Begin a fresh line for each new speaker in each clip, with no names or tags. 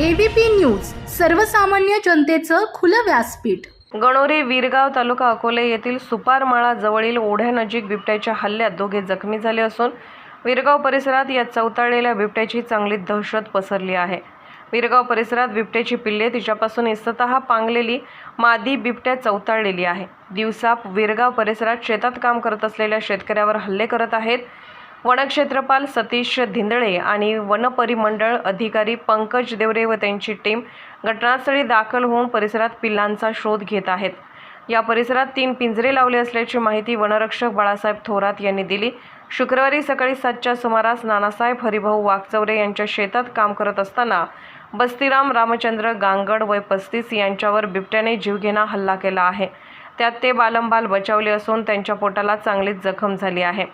ABP news सर्वसामान्य जनतेचं खुलं व्यासपीठ.
गणोरे वीरगाव तालुका अकोले येथील सुपारमाळा जवळील ओढ्यानजीक बिबट्याच्या हल्ल्यात दोघे जखमी झाले असून वीरगाव परिसरात या चौताळलेल्या बिबट्याची चांगली दहशत पसरली आहे. वीरगाव परिसरात बिबट्याची पिल्ले तिच्यापासून इस्ततः पांगलेली मादी बिबट्या चौताळलेली आहे. दिवसा वीरगाव परिसरात शेतात काम करत असलेल्या शेतकऱ्यावर हल्ले करत आहेत. वनक्षेत्रपाल सतीश धिंदळे आणि वनपरिमंडळ अधिकारी पंकज देवरे व त्यांची टीम घटनास्थळी दाखल होऊन परिसरात पिल्लांचा शोध घेत आहेत. या परिसरात तीन पिंजरे लावले असल्याची माहिती वनरक्षक बाळासाहेब थोरात यांनी दिली. शुक्रवारी सकाळी सातच्या सुमारास नानासाहेब हरिभाऊ वाघचौरे यांच्या शेतात काम करत असताना बस्तीराम रामचंद्र गांगड वय पस्तीस यांच्यावर बिबट्याने जीवघेणा हल्ला केला आहे. त्यात ते बालंबाल बचावले असून त्यांच्या पोटाला चांगलीच जखम झाली आहे.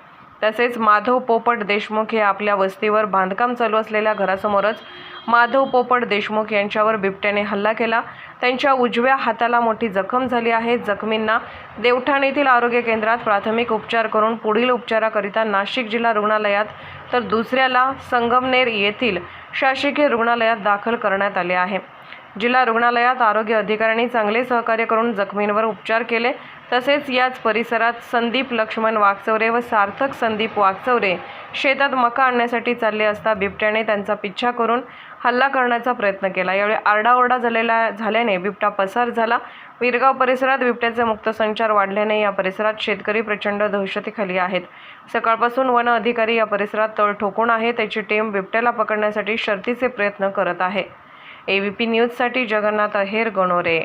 तसेच माधव पोपट देशमुख हे आपल्या वस्तीवर बांधकाम चालू असलेल्या घरासमोरच माधव पोपट देशमुख यांच्यावर बिबट्याने हल्ला केला. त्यांच्या उजव्या हाताला मोठी जखम झाली आहे. जखमींना देवठाण येथील आरोग्य केंद्रात प्राथमिक उपचार करून पुढील उपचाराकरिता नाशिक जिल्हा रुग्णालयात तर दुसऱ्याला संगमनेर येथील शासकीय रुग्णालयात दाखल करण्यात आले आहे. जिल्हा रुग्णालयात आरोग्य अधिकाऱ्यांनी चांगले सहकार्य करून जखमींवर उपचार केले. तसेच याच परिसरात संदीप लक्ष्मण वागचौरे व सार्थक संदीप वागचौरे शेतात मका आणण्यासाठी चालले असता बिबट्याने त्यांचा पिच्छा करून हल्ला करण्याचा प्रयत्न केला. यावेळी आरडाओरडा झालेला झाल्याने बिबटा पसार झाला. विरगाव परिसरात बिबट्याचे मुक्त संचार वाढल्याने या परिसरात शेतकरी प्रचंड दहशतीखाली आहेत. सकाळपासून वन अधिकारी या परिसरात तळ ठोकून आहे. त्याची टीम बिबट्याला पकडण्यासाठी शर्तीचे प्रयत्न करत आहे. एबीपी न्यूजसाठी जगन्नाथ अहेर गणोरे.